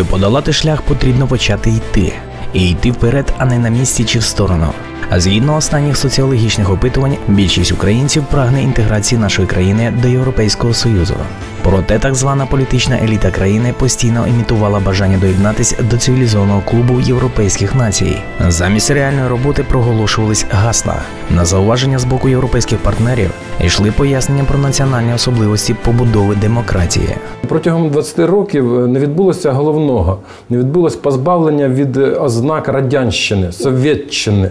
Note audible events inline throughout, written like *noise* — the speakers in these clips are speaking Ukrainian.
Щоб подолати шлях, потрібно почати йти. І йти вперед, а не на місці чи в сторону. А згідно останніх соціологічних опитувань, більшість українців прагне інтеграції нашої країни до Європейського Союзу. Проте так звана політична еліта країни постійно імітувала бажання доєднатися до цивілізованого клубу європейських націй. Замість реальної роботи проголошувались гасла. На зауваження з боку європейських партнерів йшли пояснення про національні особливості побудови демократії. Протягом 20 років не відбулося головного, не відбулося позбавлення від ознак радянщини, совєтщини.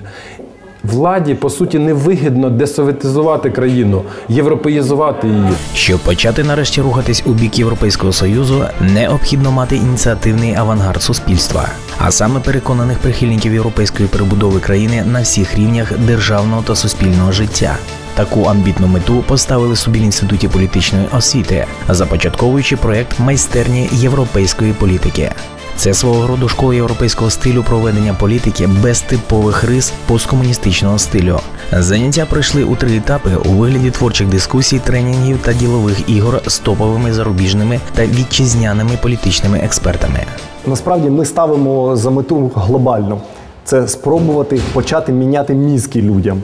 Владі, по суті, невигідно десоветизувати країну, європеїзувати її. Щоб почати нарешті рухатись у бік Європейського Союзу, необхідно мати ініціативний авангард суспільства, а саме переконаних прихильників європейської перебудови країни на всіх рівнях державного та суспільного життя. Таку амбітну мету поставили собі в інституті політичної освіти, започатковуючи проект майстерні європейської політики. Це свого роду школа європейського стилю проведення політики без типових рис посткомуністичного стилю. Заняття пройшли у три етапи у вигляді творчих дискусій, тренінгів та ділових ігор з топовими зарубіжними та вітчизняними політичними експертами. Насправді ми ставимо за мету глобальну це спробувати почати міняти мізки людям.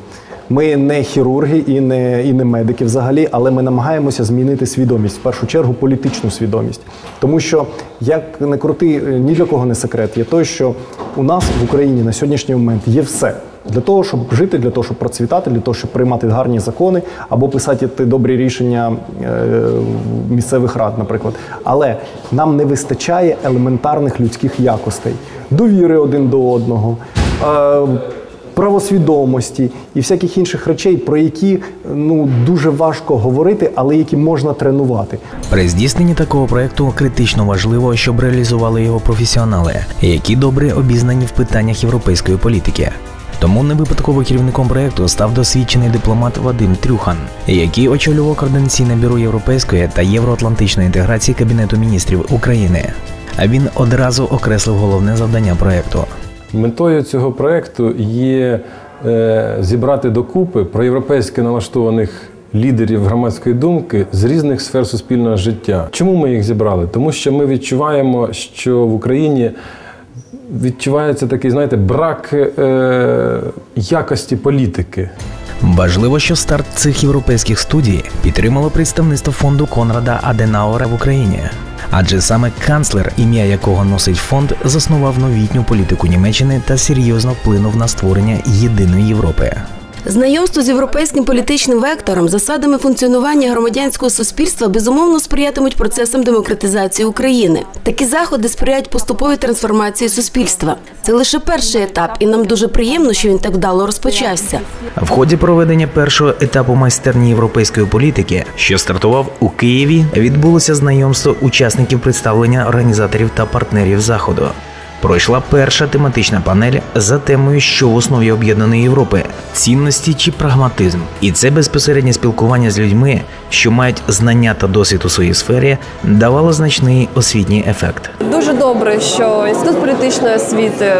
Ми не хірурги і не і не медики взагалі, але ми намагаємося змінити свідомість в першу чергу політичну свідомість. Тому що як не крути, ні для кого не секрет, є той, що у нас в Україні на сьогоднішній момент є все. Для того, щоб жити, для того, щоб процвітати, для того, щоб приймати гарні закони або писати добрі рішення е, місцевих рад, наприклад. Але нам не вистачає елементарних людських якостей, довіри один до одного. Е, правосвідомості і всяких інших речей, про які ну дуже важко говорити, але які можна тренувати. При здійсненні такого проекту критично важливо, щоб реалізували його професіонали, які добре обізнані в питаннях європейської політики. Тому не випадково керівником проекту став досвідчений дипломат Вадим Трюхан, який очолював координаційне бюро європейської та євроатлантичної інтеграції Кабінету міністрів України. А він одразу окреслив головне завдання проекту. Метою цього проекту є е, зібрати докупи проєвропейськи налаштованих лідерів громадської думки з різних сфер суспільного життя. Чому ми їх зібрали? Тому що ми відчуваємо, що в Україні відчувається такий, знаєте, брак е, якості політики. Важливо, що старт цих європейських студій підтримало представництво фонду Конрада Аденауера в Україні. Адже саме канцлер, ім'я якого носить фонд, заснував новітню політику Німеччини та серйозно вплинув на створення єдиної Європи. Знайомство з європейським політичним вектором, засадами функціонування громадянського суспільства безумовно сприятимуть процесам демократизації України. Такі заходи сприяють поступовій трансформації суспільства. Це лише перший етап, і нам дуже приємно, що він так вдало розпочався. В ході проведення першого етапу майстерні європейської політики, що стартував у Києві, відбулося знайомство учасників представлення організаторів та партнерів заходу. Пройшла перша тематична панель за темою, що в основі об'єднаної Європи цінності чи прагматизм, і це безпосереднє спілкування з людьми, що мають знання та досвід у своїй сфері, давало значний освітній ефект. Дуже добре, що інститут політичної освіти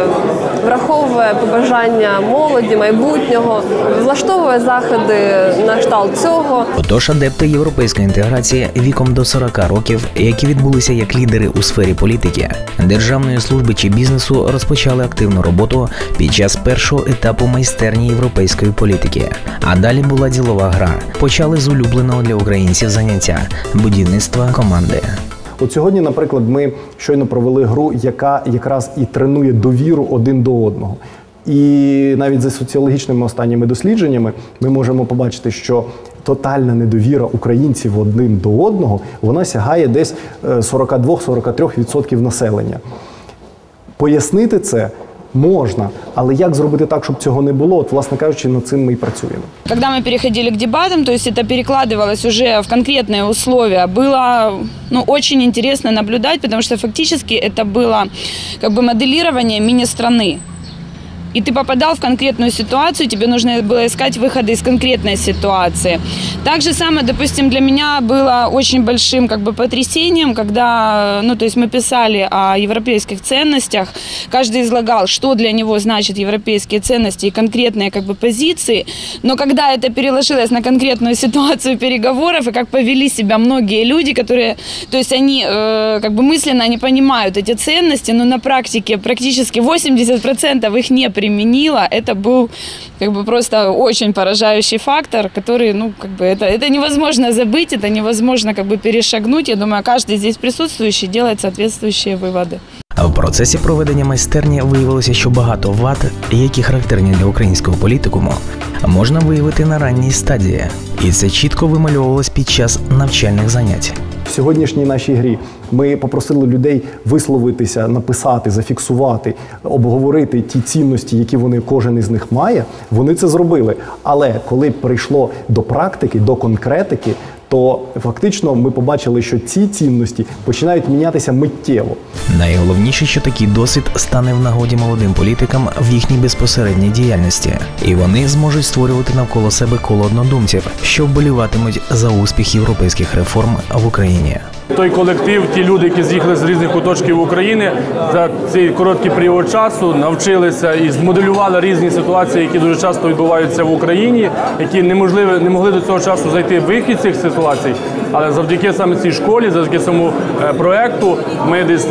враховує побажання молоді, майбутнього, влаштовує заходи на кшталт цього. Отож, адепти європейської інтеграції віком до 40 років, які відбулися як лідери у сфері політики, державної служби чи бізнесу, розпочали активну роботу під час першого етапу майстерні європейської політики. А далі була ділова гра. Почали з улюбленого для українців заняття будівництва команди. От сьогодні, наприклад, ми щойно провели гру, яка якраз і тренує довіру один до одного. І навіть за соціологічними останніми дослідженнями ми можемо побачити, що тотальна недовіра українців один до одного вона сягає десь 42-43% населення. Пояснити це можна, але як зробити так, щоб цього не було? От, власне кажучи, над цим ми і працюємо. Когда мы переходили к дебатам, то есть это перекладывалось уже в конкретные условия, было ну, очень интересно наблюдать, потому что фактически это было как бы моделирование мини-страны. И ты попадал в конкретную ситуацию, тебе нужно было искать выходы из конкретной ситуации. Так же самое, допустим, для меня было очень большим как бы потрясением, когда, ну, то есть мы писали о европейских ценностях, каждый излагал, что для него значит европейские ценности и конкретные как бы позиции, но когда это переложилось на конкретную *laughs* ситуацию переговоров и как повели себя многие люди, которые, то есть они э, как бы мысленно они понимают эти ценности, но на практике практически 80% их не применило, это был как бы просто очень поражающий фактор, который, ну, как бы это, это невозможно забыть, это невозможно как бы перешагнуть. Я думаю, каждый здесь присутствующий делает соответствующие выводы. В процесі проведення майстерні виявилося, що багато вад, які характерні для українського політикуму, можна виявити на ранній стадії, і це чітко вимальовувалось під час навчальних занять. В сьогоднішній нашій грі ми попросили людей висловитися, написати, зафіксувати, обговорити ті цінності, які вони кожен із них має. Вони це зробили. Але коли прийшло до практики, до конкретики, то фактично ми побачили, що ці цінності починають мінятися миттєво. Найголовніше, що такий досвід стане в нагоді молодим політикам в їхній безпосередній діяльності, і вони зможуть створювати навколо себе коло однодумців, що вболіватимуть за успіх європейських реформ в Україні. Той колектив, ті люди, які з'їхали з різних куточків України, за цей короткий період часу навчилися і змоделювали різні ситуації, які дуже часто відбуваються в Україні, які неможливо не могли до цього часу зайти в вихід цих ситуацій. Але завдяки саме цій школі, завдяки цьому е, проекту, ми десь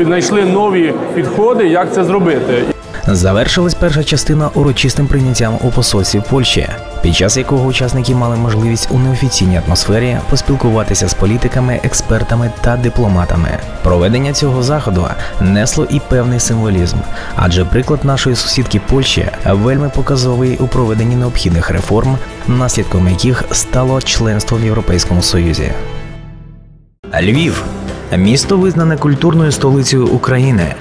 знайшли нові підходи, як це зробити. Завершилась перша частина урочистим прийняттям у посольстві Польщі, під час якого учасники мали можливість у неофіційній атмосфері поспілкуватися з політиками, експертами та дипломатами. Проведення цього заходу несло і певний символізм, адже приклад нашої сусідки Польщі вельми показовий у проведенні необхідних реформ, наслідком яких стало членство в Європейському Союзі. Львів місто визнане культурною столицею України.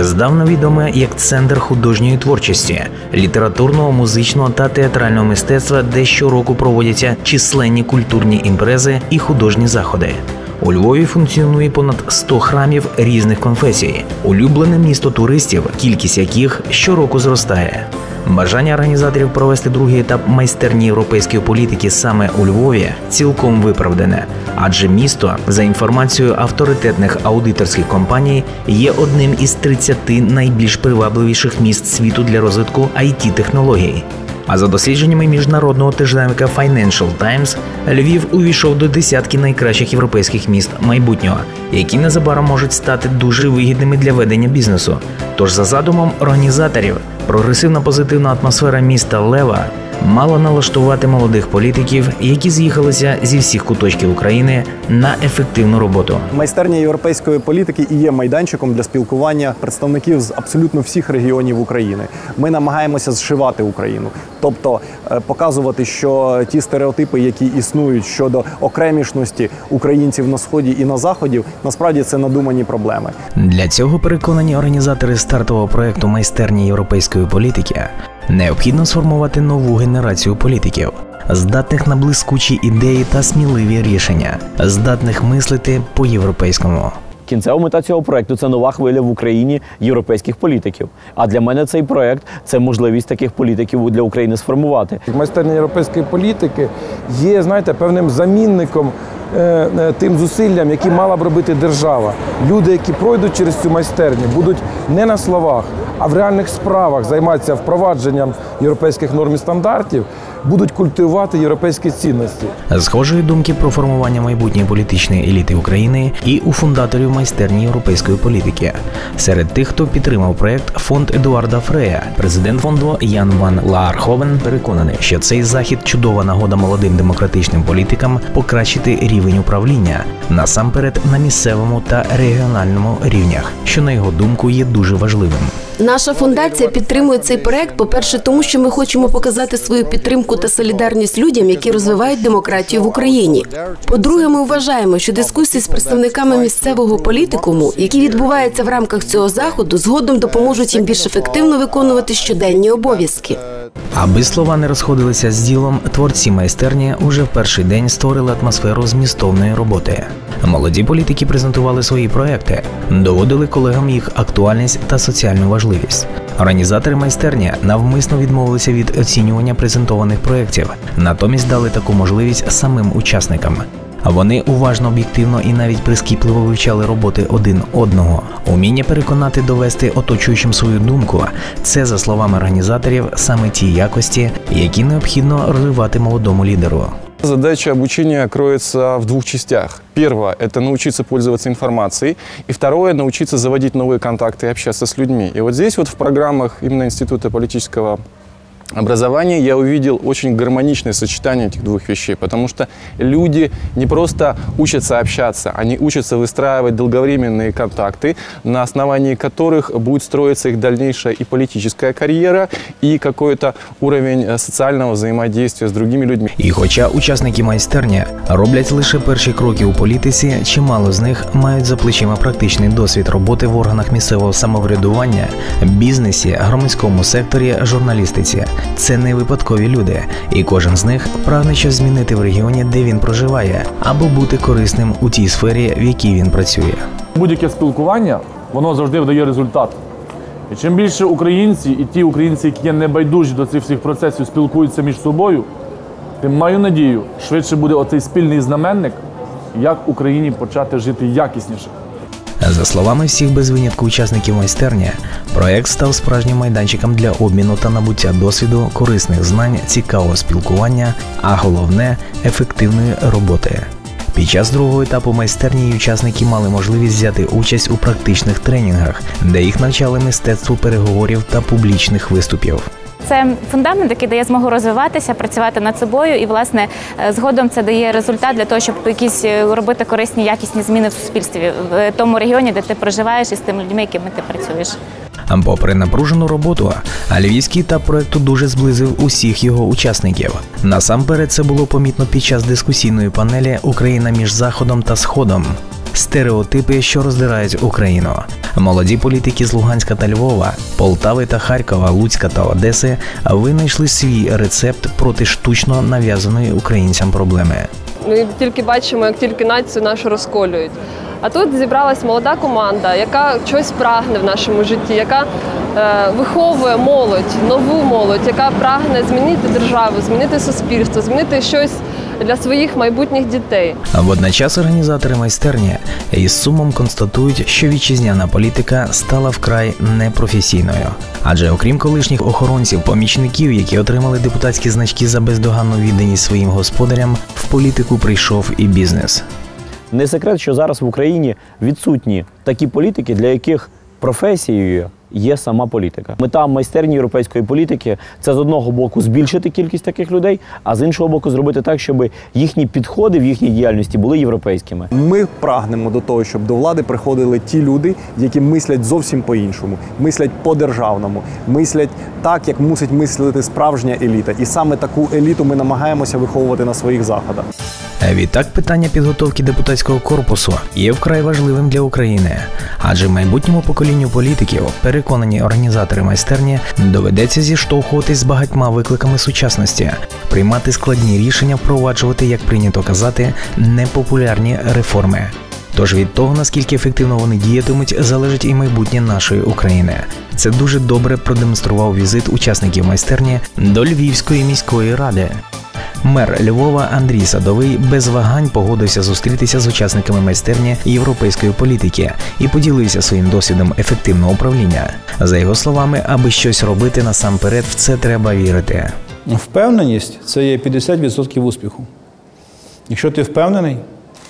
Здавна відоме як центр художньої творчості, літературного, музичного та театрального мистецтва, де щороку проводяться численні культурні імпрези і художні заходи. У Львові функціонує понад 100 храмів різних конфесій, улюблене місто туристів, кількість яких щороку зростає. Бажання організаторів провести другий етап майстерні європейської політики саме у Львові цілком виправдане, адже місто, за інформацією авторитетних аудиторських компаній, є одним із 30 найбільш привабливіших міст світу для розвитку it технологій А за дослідженнями міжнародного тижневика Financial Times, Львів увійшов до десятки найкращих європейських міст майбутнього, які незабаром можуть стати дуже вигідними для ведення бізнесу. Тож, за задумом організаторів, прогресивна позитивна атмосфера міста Лева мала налаштувати молодих політиків, які з'їхалися зі всіх куточків України на ефективну роботу. Майстерня європейської політики і є майданчиком для спілкування представників з абсолютно всіх регіонів України. Ми намагаємося зшивати Україну, тобто е, показувати, що ті стереотипи, які існують щодо окремішності українців на сході і на заході, насправді це надумані проблеми. Для цього переконані організатори стартового проекту майстерні європейської політики необхідно сформувати нову генерацію політиків, здатних на блискучі ідеї та сміливі рішення, здатних мислити по-європейському. Кінцева мета цього проекту це нова хвиля в Україні європейських політиків. А для мене цей проект це можливість таких політиків для України сформувати. Майстерня європейської політики є, знаєте, певним замінником тим зусиллям, які мала б робити держава. Люди, які пройдуть через цю майстерню, будуть не на словах, а в реальних справах займатися впровадженням європейських норм і стандартів, будуть культивувати європейські цінності. Схожої думки про формування майбутньої політичної еліти України і у фундаторів майстерні європейської політики. Серед тих, хто підтримав проект, фонд Едуарда Фрея, президент фонду Ян Ван Лаарховен, переконаний, що цей захід чудова нагода молодим демократичним політикам покращити рівень управління насамперед на місцевому та регіональному рівнях, що на його думку є дуже важливим. Наша фундація підтримує цей проект. По-перше, тому що ми хочемо показати свою підтримку та солідарність людям, які розвивають демократію в Україні. По-друге, ми вважаємо, що дискусії з представниками місцевого політикуму, які відбуваються в рамках цього заходу, згодом допоможуть їм більш ефективно виконувати щоденні обов'язки. Аби слова не розходилися з ділом, творці майстерні уже в перший день створили атмосферу змістовної роботи. Молоді політики презентували свої проекти, доводили колегам їх актуальність та соціальну важливість. Організатори майстерні навмисно відмовилися від оцінювання презентованих проєктів, натомість дали таку можливість самим учасникам. Вони уважно, об'єктивно і навіть прискіпливо вивчали роботи один одного. Уміння переконати, довести оточуючим свою думку це, за словами організаторів, саме ті якості, які необхідно розвивати молодому лідеру. Задача обучения кроется в двух частях. Первое – это научиться пользоваться информацией. И второе – научиться заводить новые контакты и общаться с людьми. И вот здесь вот в программах именно Института политического образования я увидел очень гармоничное сочетание этих двух вещей, потому что люди не просто учатся общаться, они учатся выстраивать долговременные контакты, на основании которых будет строиться их дальнейшая и политическая карьера, и какой-то уровень э, социального взаимодействия с другими людьми. І хоча учасники майстерні роблять лише перші кроки у політиці, чимало з них мають за плечима практичний досвід роботи в органах місцевого самоврядування, бізнесі, громадському секторі, журналістиці. Це не випадкові люди, і кожен з них прагне щось змінити в регіоні, де він проживає, або бути корисним у тій сфері, в якій він працює. Будь-яке спілкування, воно завжди видає результат. І чим більше українці і ті українці, які є небайдужі до цих всіх процесів, спілкуються між собою, тим маю надію, швидше буде оцей спільний знаменник, як Україні почати жити якісніше. За словами всіх без винятку учасників майстерні, проект став справжнім майданчиком для обміну та набуття досвіду, корисних знань, цікавого спілкування, а головне ефективної роботи. Під час другого етапу майстерні її учасники мали можливість взяти участь у практичних тренінгах, де їх навчали мистецтву переговорів та публічних виступів. Це фундамент, який дає змогу розвиватися, працювати над собою, і власне е, згодом це дає результат для того, щоб якісь е, робити корисні якісні зміни в суспільстві в тому регіоні, де ти проживаєш, і з тими людьми, якими ти працюєш. Попри напружену роботу, львівський етап проекту дуже зблизив усіх його учасників. Насамперед, це було помітно під час дискусійної панелі Україна між Заходом та Сходом. Стереотипи, що роздирають Україну. Молоді політики з Луганська та Львова, Полтави та Харкова, Луцька та Одеси винайшли свій рецепт проти штучно нав'язаної українцям проблеми. Ми тільки бачимо, як тільки націю нашу розколюють. А тут зібралась молода команда, яка щось прагне в нашому житті, яка е, виховує молодь, нову молодь, яка прагне змінити державу, змінити суспільство, змінити щось для своїх майбутніх дітей. Водночас організатори майстерні із сумом констатують, що вітчизняна політика стала вкрай непрофесійною. Адже окрім колишніх охоронців, помічників, які отримали депутатські значки за бездоганну відданість своїм господарям, в політику прийшов і бізнес. Не секрет, що зараз в Україні відсутні такі політики, для яких професією є сама політика. Мета майстерні європейської політики це з одного боку збільшити кількість таких людей, а з іншого боку, зробити так, щоб їхні підходи в їхній діяльності були європейськими. Ми прагнемо до того, щоб до влади приходили ті люди, які мислять зовсім по-іншому, мислять по-державному, мислять так, як мусить мислити справжня еліта. І саме таку еліту ми намагаємося виховувати на своїх заходах. Відтак, питання підготовки депутатського корпусу є вкрай важливим для України, адже майбутньому поколінню політиків, переконані організатори майстерні, доведеться зіштовхуватись з багатьма викликами сучасності, приймати складні рішення, впроваджувати, як прийнято казати, непопулярні реформи. Тож від того, наскільки ефективно вони діятимуть, залежить і майбутнє нашої України. Це дуже добре продемонстрував візит учасників майстерні до Львівської міської ради. Мер Львова Андрій Садовий без вагань погодився зустрітися з учасниками майстерні європейської політики і поділився своїм досвідом ефективного управління. За його словами, аби щось робити насамперед, в це треба вірити. Впевненість це є 50% успіху. Якщо ти впевнений,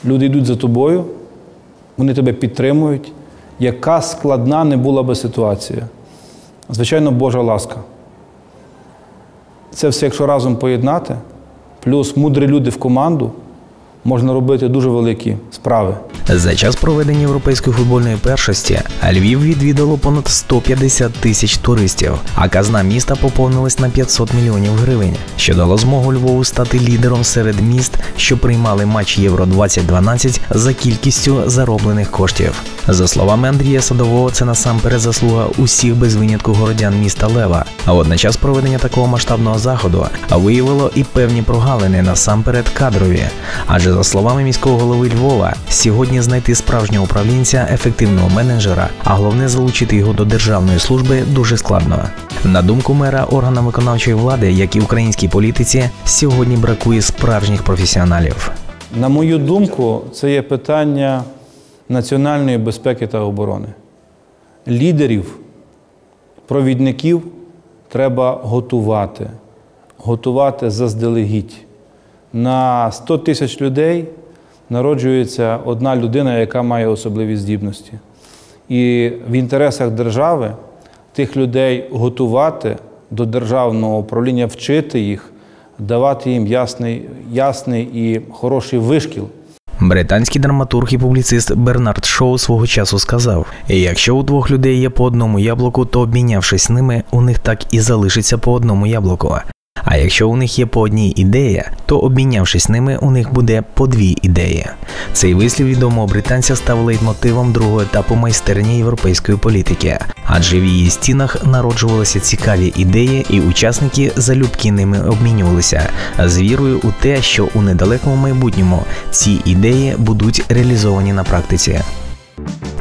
люди йдуть за тобою, вони тебе підтримують. Яка складна не була би ситуація? Звичайно, Божа ласка. Це все, якщо разом поєднати, плюс мудрі люди в команду, можна робити дуже великі справи. За час проведення європейської футбольної першості Львів відвідало понад 150 тисяч туристів, а казна міста поповнилась на 500 мільйонів гривень, що дало змогу Львову стати лідером серед міст, що приймали матч Євро 2012 за кількістю зароблених коштів. За словами Андрія Садового, це насамперед заслуга усіх без винятку городян міста Лева. А водночас проведення такого масштабного заходу виявило і певні прогалини насамперед кадрові, адже за словами міського голови Львова, сьогодні знайти справжнього управлінця, ефективного менеджера, а головне залучити його до державної служби дуже складно. На думку мера органам виконавчої влади, як і українській політиці, сьогодні бракує справжніх професіоналів. На мою думку, це є питання національної безпеки та оборони. Лідерів, провідників треба готувати, готувати заздалегідь. На 100 тисяч людей народжується одна людина, яка має особливі здібності. І в інтересах держави тих людей готувати до державного управління, вчити їх, давати їм ясний, ясний і хороший вишкіл. Британський драматург і публіцист Бернард Шоу свого часу сказав: якщо у двох людей є по одному яблуку, то обмінявшись ними, у них так і залишиться по одному яблуку. А якщо у них є по одній ідеї, то обмінявшись ними, у них буде по дві ідеї. Цей вислів відомого британця став лейтмотивом другого етапу майстерні європейської політики, адже в її стінах народжувалися цікаві ідеї, і учасники залюбки ними обмінювалися з вірою у те, що у недалекому майбутньому ці ідеї будуть реалізовані на практиці.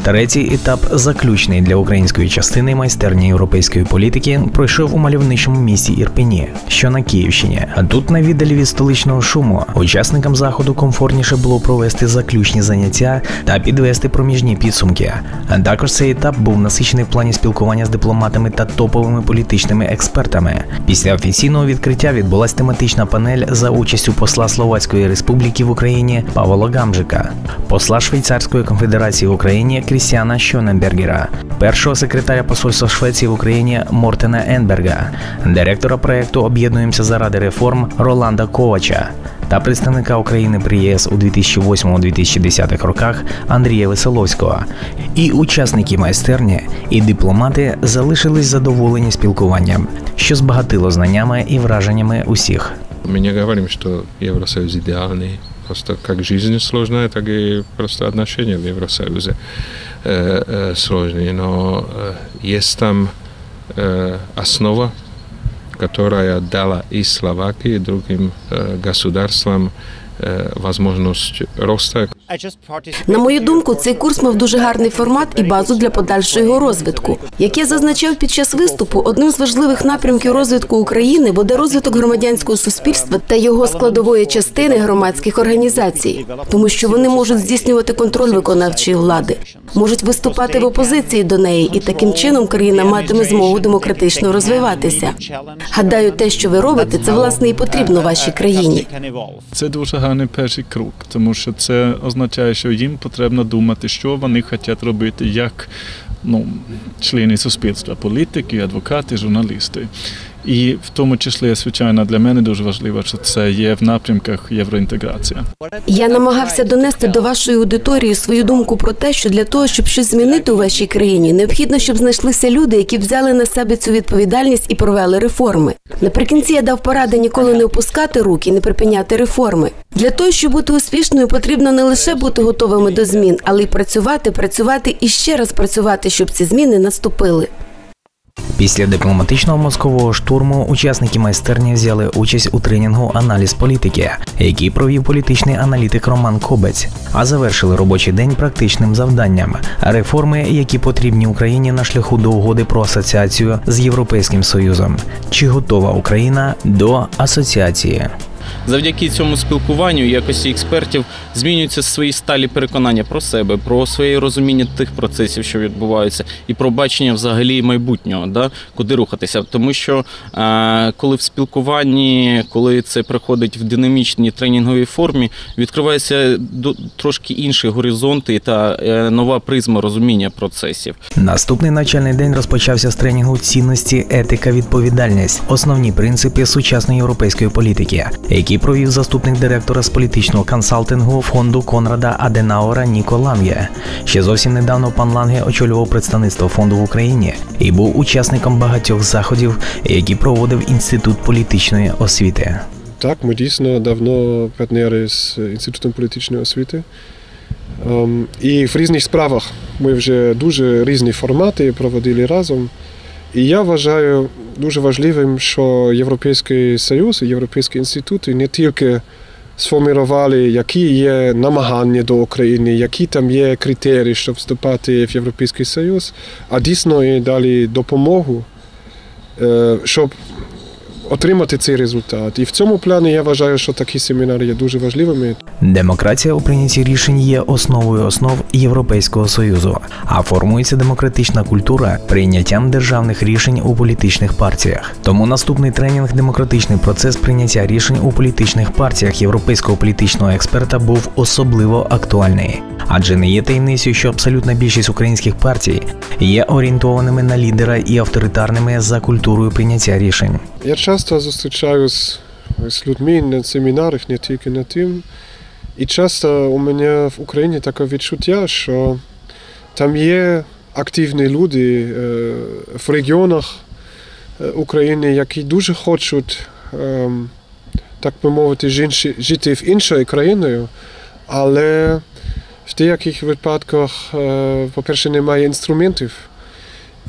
Третій етап, заключний для української частини майстерні європейської політики, пройшов у мальовничому місті Ірпені, що на Київщині. А тут, на віддалі від столичного шуму, учасникам заходу комфортніше було провести заключні заняття та підвести проміжні підсумки. А також цей етап був насичений в плані спілкування з дипломатами та топовими політичними експертами. Після офіційного відкриття відбулася тематична панель за участю посла Словацької Республіки в Україні Павла Гамжика, посла Швейцарської конфедерації в Україні Крістіана Щоненбергера, першого секретаря посольства Швеції в Україні Мортена Енберга, директора проекту Об'єднуємося заради реформ Роланда Ковача та представника України при ЄС у 2008-2010 роках Андрія Веселовського. І учасники майстерні, і дипломати залишились задоволені спілкуванням, що збагатило знаннями і враженнями усіх. Мы не говорим, что Евросоюз идеальный. Просто как жизнь сложная, так и просто отношения в Евросоюзе э, э, сложные. Но э, есть там э, основа, которая дала и Словакии, и другим э, государствам э, возможность роста. На мою думку, цей курс мав дуже гарний формат і базу для подальшого його розвитку. Як я зазначав під час виступу, одним з важливих напрямків розвитку України буде розвиток громадянського суспільства та його складової частини громадських організацій, тому що вони можуть здійснювати контроль виконавчої влади, можуть виступати в опозиції до неї, і таким чином країна матиме змогу демократично розвиватися. Гадаю, те, що ви робите, це власне і потрібно вашій країні. Це дуже гарний перший крок, тому що це означає, що їм потрібно думати, що вони хочуть робити як ну, члени суспільства, політики, адвокати, журналісти. І в тому числі, звичайно, для мене дуже важливо, що це є в напрямках євроінтеграції. Я намагався донести до вашої аудиторії свою думку про те, що для того, щоб щось змінити у вашій країні, необхідно, щоб знайшлися люди, які взяли на себе цю відповідальність і провели реформи. Наприкінці я дав поради ніколи не опускати руки, не припиняти реформи. Для того, щоб бути успішною, потрібно не лише бути готовими до змін, але й працювати, працювати і ще раз працювати, щоб ці зміни наступили. Після дипломатичного мозкового штурму учасники майстерні взяли участь у тренінгу Аналіз політики, який провів політичний аналітик Роман Кобець, а завершили робочий день практичним завданням реформи, які потрібні Україні на шляху до угоди про асоціацію з Європейським Союзом. Чи готова Україна до асоціації? Завдяки цьому спілкуванню якості експертів змінюються свої сталі переконання про себе, про своє розуміння тих процесів, що відбуваються, і про бачення взагалі майбутнього, да, куди рухатися. Тому що е, коли в спілкуванні, коли це приходить в динамічній тренінговій формі, відкриваються трошки інші горизонти та е, нова призма розуміння процесів. Наступний навчальний день розпочався з тренінгу цінності, етика, відповідальність, основні принципи сучасної європейської політики, який провів заступник директора з політичного консалтингу фонду Конрада Аденаура Ніко Ланге. Ще зовсім недавно пан Ланге очолював представництво фонду в Україні і був учасником багатьох заходів, які проводив інститут політичної освіти. Так, ми дійсно давно партнери з інститутом політичної освіти. Ем, І в різних справах ми вже дуже різні формати проводили разом. І я вважаю дуже важливим, що Європейський Союз і Європейські інститути не тільки сформували, які є намагання до України, які там є критерії, щоб вступати в Європейський Союз, а дійсно і дали допомогу, е, щоб отримати цей результат. І в цьому плані я вважаю, що такі семінари є дуже важливими. Демократія у прийнятті рішень є основою основ Європейського союзу, а формується демократична культура прийняттям державних рішень у політичних партіях. Тому наступний тренінг демократичний процес прийняття рішень у політичних партіях європейського політичного експерта був особливо актуальний, адже не є таємницею, що абсолютна більшість українських партій є орієнтованими на лідера і авторитарними за культурою прийняття рішень. Я часто зустрічаюсь з людьми на семінарах, не тільки на тим. І часто у мене в Україні таке відчуття, що там є активні люди е, в регіонах е, України, які дуже хочуть, е, так би мовити, жити в іншою країною, але в деяких випадках, е, по-перше, немає інструментів.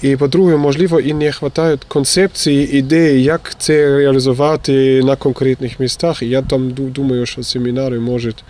І по-друге, можливо, і не вистачає концепції, ідеї, як це реалізувати на конкретних містах. І я там ду- думаю, що семінари можуть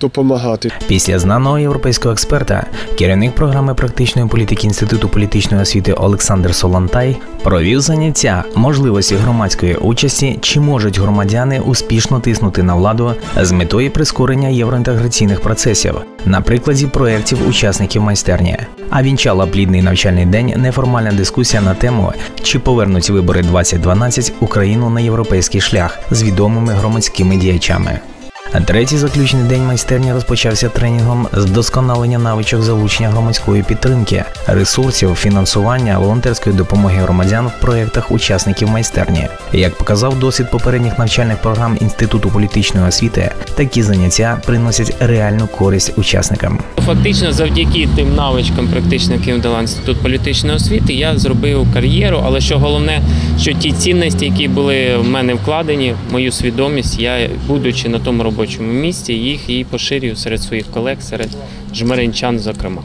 допомагати. Після знаного європейського експерта, керівник програми практичної політики Інституту політичної освіти Олександр Солонтай провів заняття можливості громадської участі, чи можуть громадяни успішно тиснути на владу з метою прискорення євроінтеграційних процесів на прикладі проєктів учасників майстерні. А вінчала плідний навчальний день неформальна дискусія на тему, чи повернуть вибори 2012 Україну на європейський шлях з відомими громадськими діячами. Третій заключний день майстерні розпочався тренінгом з досконалення навичок залучення громадської підтримки, ресурсів, фінансування, волонтерської допомоги громадян в проєктах учасників майстерні. Як показав досвід попередніх навчальних програм Інституту політичної освіти, такі заняття приносять реальну користь учасникам. Фактично, завдяки тим навичкам, практичним, яким дала інститут політичної освіти, я зробив кар'єру. Але що головне, що ті цінності, які були в мене вкладені, мою свідомість, я, будучи на тому робочому місці, їх і поширюю серед своїх колег, серед жмеринчан, зокрема.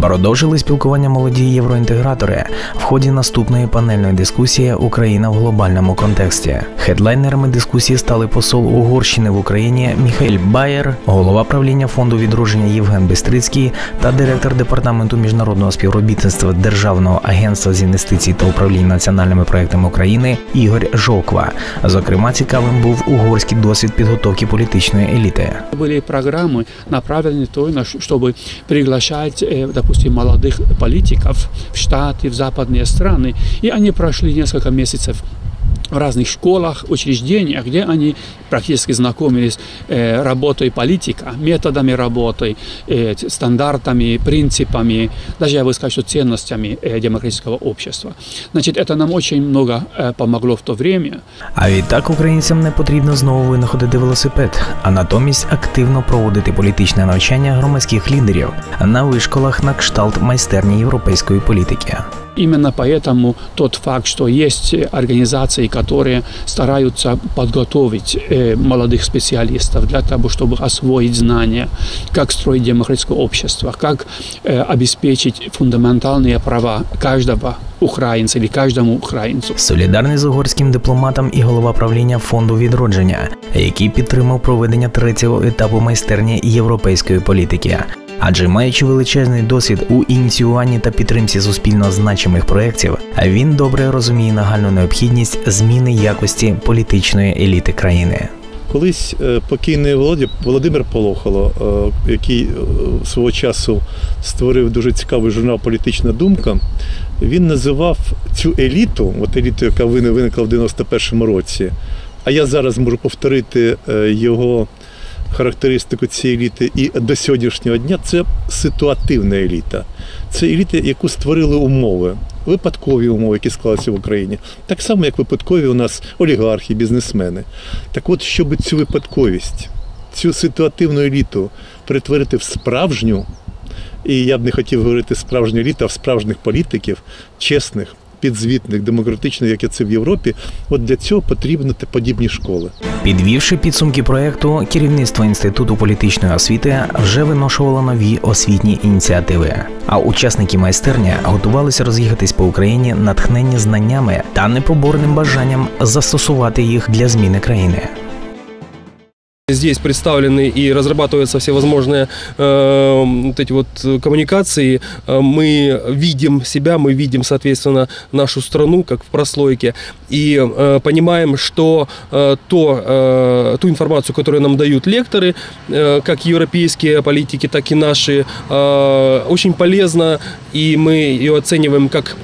Продовжили спілкування молоді євроінтегратори в ході наступної панельної дискусії Україна в глобальному контексті. Хедлайнерами дискусії стали посол Угорщини в Україні Міхаель Баєр, голова правління фонду відродження Євген Бестрицький та директор департаменту міжнародного співробітництва Державного агентства з інвестицій та управління національними проектами України Ігор Жовква. Зокрема, цікавим був угорський досвід підготовки політичної еліти. Были программы, направленные то, на ш- чтобы приглашать, э, допустим, молодых политиков в Штаты, в западные страны. И они прошли несколько месяцев в разных школах, учреждениях, где они практически знакомились э, работой политика, методами работы, э, т- стандартами, принципами, даже я бы сказал, что ценностями э, демократического общества. Значит, это нам очень много э, помогло в то время. А відтак українцям не потрібно знову винаходити велосипед, а натомість активно проводити політичне навчання громадських лідерів на вишколах на кшталт майстерні європейської політики. Именно поэтому тот факт, что есть э, организации, которые стараются подготовить э, молодых специалистов для того, чтобы освоить знания, как строить демократическое общество, как э, обеспечить фундаментальные права каждого украинца или каждому украинцу. Солідарний з угорським дипломатом і голова правління фонду відродження, який підтримав проведення третього етапу майстерні європейської політики. Адже маючи величезний досвід у ініціюванні та підтримці суспільно значимих проєктів, він добре розуміє нагальну необхідність зміни якості політичної еліти країни. Колись е, покійний Володя Володимир Полохоло, е, який е, свого часу створив дуже цікавий журнал Політична думка, він називав цю еліту, от еліту, яка виник- виникла в 91-му році. А я зараз можу повторити його характеристику цієї еліти і до сьогоднішнього дня це ситуативна еліта. Це еліта, яку створили умови, випадкові умови, які склалися в Україні. Так само, як випадкові у нас олігархи, бізнесмени. Так от, щоб цю випадковість, цю ситуативну еліту перетворити в справжню, і я б не хотів говорити справжню еліту, а в справжніх політиків, чесних, підзвітних, демократичних, як це в Європі, от для цього потрібні подібні школи. Підвівши підсумки проекту, керівництво інституту політичної освіти вже виношувало нові освітні ініціативи. А учасники майстерні готувалися роз'їхатись по Україні натхнені знаннями та непоборним бажанням застосувати їх для зміни країни. Здесь представлены и разрабатываются всевозможные э, вот эти вот коммуникации. Э, Мы видим себя, мы видим, соответственно, нашу страну, как в прослойке, и э, понимаем, что э, то, э, ту информацию, которую нам дают лекторы, э, как европейские политики, так и наши, э, очень полезна, и мы ее оцениваем как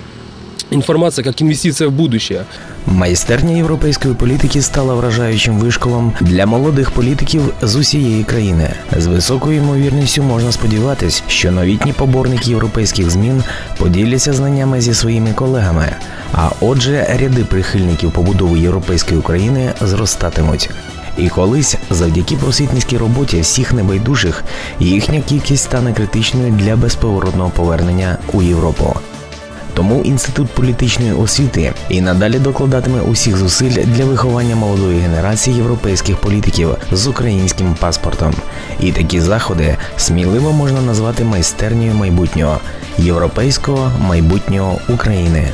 информация, как инвестиция в будущее. Майстерня європейської політики стала вражаючим вишколом для молодих політиків з усієї країни. З високою ймовірністю можна сподіватись, що новітні поборники європейських змін поділяться знаннями зі своїми колегами. А отже, ряди прихильників побудови європейської України зростатимуть. І колись, завдяки просвітницькій роботі всіх небайдужих, їхня кількість стане критичною для безповоротного повернення у Європу. Тому інститут політичної освіти і надалі докладатиме усіх зусиль для виховання молодої генерації європейських політиків з українським паспортом. І такі заходи сміливо можна назвати майстернею майбутнього європейського майбутнього України.